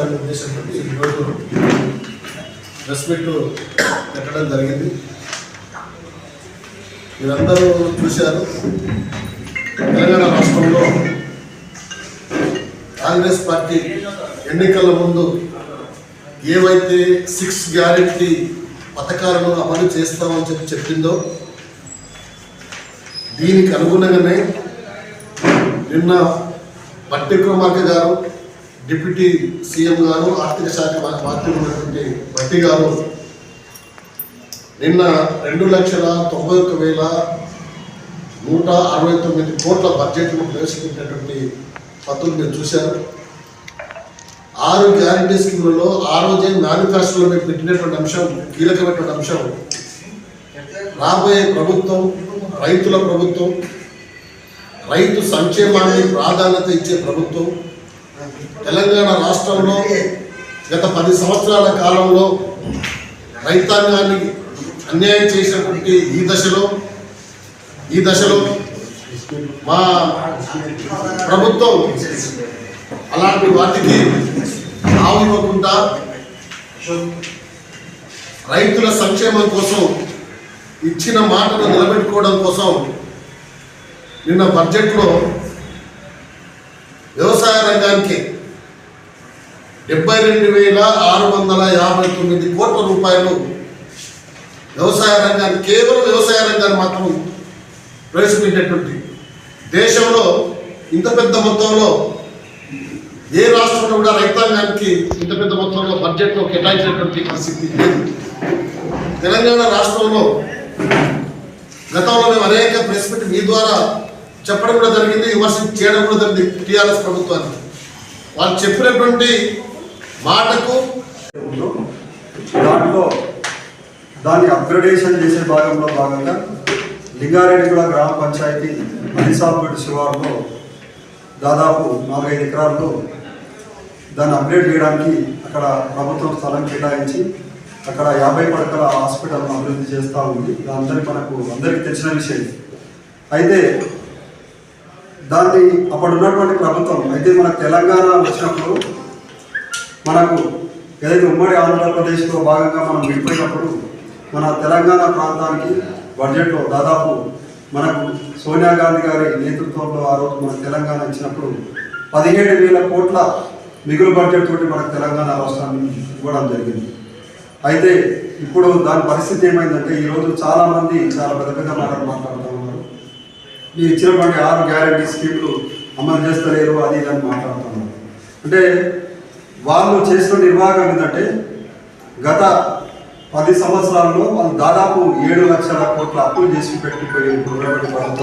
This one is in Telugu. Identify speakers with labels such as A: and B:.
A: ఉద్దేశంతో ఈరోజు ప్రెస్ మీట్ పెట్టడం జరిగింది. మీరందరూ చూశారు తెలంగాణ రాష్ట్రంలో కాంగ్రెస్ పార్టీ ఎన్నికల ముందు ఏవైతే సిక్స్ గ్యారెంటీ పథకాలను అమలు చేస్తామని చెప్పి చెప్పిందో దీనికి అనుగుణంగానే నిన్న బట్టి గారు డిప్యూటీ సీఎం గారు ఆర్థిక శాఖ మంత్రి ఉన్నటువంటి భట్టి గారు నిన్న రెండు లక్షల తొంభై ఒక్క వేల నూట అరవై తొమ్మిది కోట్ల బడ్జెట్ను ప్రవేశపెట్టినటువంటి పద్ధతులు మీరు చూశారు. ఆరు గ్యారంటీ స్కీములలో ఆ రోజే మేనిఫెస్టోలో మేము పెట్టినటువంటి అంశం కీలకమైనటువంటి అంశం రాబోయే ప్రభుత్వం రైతుల ప్రభుత్వం రైతు సంక్షేమానికి ప్రాధాన్యత ఇచ్చే ప్రభుత్వం తెలంగాణ రాష్ట్రంలో గత పది సంవత్సరాల కాలంలో రైతాంగాన్ని అన్యాయం చేసినటువంటి ఈ దశలో ఈ దశలో మా ప్రభుత్వం అలాంటి వాటికి తావు ఇవ్వకుండా రైతుల సంక్షేమం కోసం ఇచ్చిన మాటను నిలబెట్టుకోవడం కోసం నిన్న బడ్జెట్లో రంగానికి డెబ్బై రెండు వేల ఆరు వందల యాభై తొమ్మిది కోట్ల రూపాయలు వ్యవసాయ రంగాన్ని కేవలం వ్యవసాయ రంగాన్ని మాత్రం ప్రవేశపెట్టేటువంటి దేశంలో ఇంత పెద్ద మొత్తంలో ఏ రాష్ట్రంలో కూడా రైతాంగానికి ఇంత పెద్ద మొత్తంలో బడ్జెట్లో కేటాయించినటువంటి పరిస్థితి లేదు. తెలంగాణ రాష్ట్రంలో గతంలో మేము అనేక ప్రెస్ మీట్ మీ ద్వారా చెప్పడం కూడా జరిగింది విమర్శ చేయడం కూడా జరిగింది టీఆర్ఎస్ ప్రభుత్వాన్ని వాళ్ళు చెప్పినటువంటి మాటకు
B: దాంట్లో దాన్ని అప్గ్రేడేషన్ చేసే భాగంలో భాగంగా లింగారెడ్డిగూడ గ్రామ పంచాయతీ మహిసాపేట శివారులో దాదాపు నాలుగైదు ఎకరాల్లో దాన్ని అప్గ్రేడ్ చేయడానికి అక్కడ ప్రభుత్వం స్థలం కేటాయించి అక్కడ యాభై పడకల హాస్పిటల్ అభివృద్ధి చేస్తూ ఉంది. ఇది మనకు అందరికీ తెలిసిన విషయం అయితే దాన్ని అప్పుడు ఉన్నటువంటి ప్రభుత్వం అయితే మన తెలంగాణ వచ్చినప్పుడు మనకు ఏదైతే ఉమ్మడి ఆంధ్రప్రదేశ్లో భాగంగా మనం విడిపోయినప్పుడు మన తెలంగాణ ప్రాంతానికి బడ్జెట్లో దాదాపు మనకు సోనియా గాంధీ గారి నేతృత్వంలో ఆ రోజు మన తెలంగాణ ఇచ్చినప్పుడు పదిహేడు వేల కోట్ల మిగులు బడ్జెట్ తోటి మనకు తెలంగాణ రాష్ట్రాన్ని ఇవ్వడం జరిగింది. అయితే ఇప్పుడు దాని పరిస్థితి ఏమైందంటే ఈరోజు చాలామంది చాలా పెద్ద పెద్ద మాటలు మాట్లాడుతూ మీరు ఇచ్చినటువంటి ఆరు గ్యారంటీ స్కీమ్లు అమలు చేస్తలేరు అది ఇది అని మాట్లాడుతున్నారు అంటే వాళ్ళు చేసిన నిర్వాహకం ఏంటంటే గత పది సంవత్సరాల్లో వాళ్ళు దాదాపు ఏడు లక్షల కోట్ల అప్పులు చేసి పెట్టిపోయి ఇప్పుడు ప్రభుత్వం.